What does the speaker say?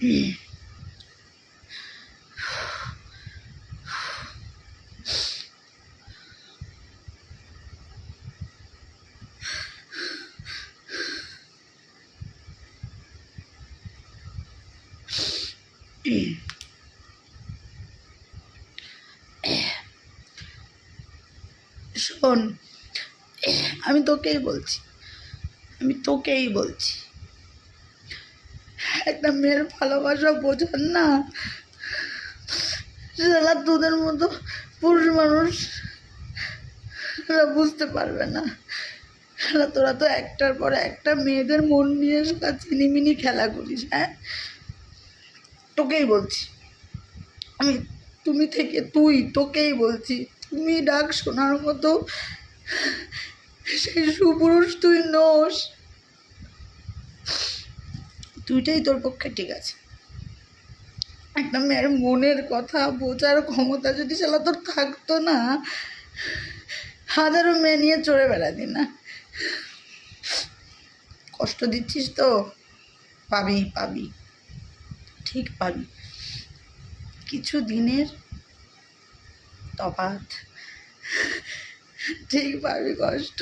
শোন আমি তোকেই বলছি আমি তোকেই বলছি। একটা মেয়ের ভালোবাসা বোঝান না। সারা তোদের মতো পুরুষ মানুষ বুঝতে পারবে না। সারা তোরা তো একটার পর একটা মেয়েদের মন নিয়ে সারা চিনিমিনি খেলা করিস হ্যাঁ? তোকেই বলছি। আমি, তুমি থেকে তুই তোকেই বলছি। তুমি ডাক শোনার মতো সেই সুপুরুষ তুই নোস। দুইটাই তোর পক্ষে ঠিক আছে। একটা মেয়ের মনের কথা, বোঝার ক্ষমতা যদি সেটা তোর থাকতো না, হাজারো মেয়ে নিয়ে চড়ে বেড়াতি না। কষ্ট দিচ্ছিস তো? পাবি পাবি, ঠিক পাবি। কিছু দিনের তফাৎ, ঠিক পাবি কষ্ট।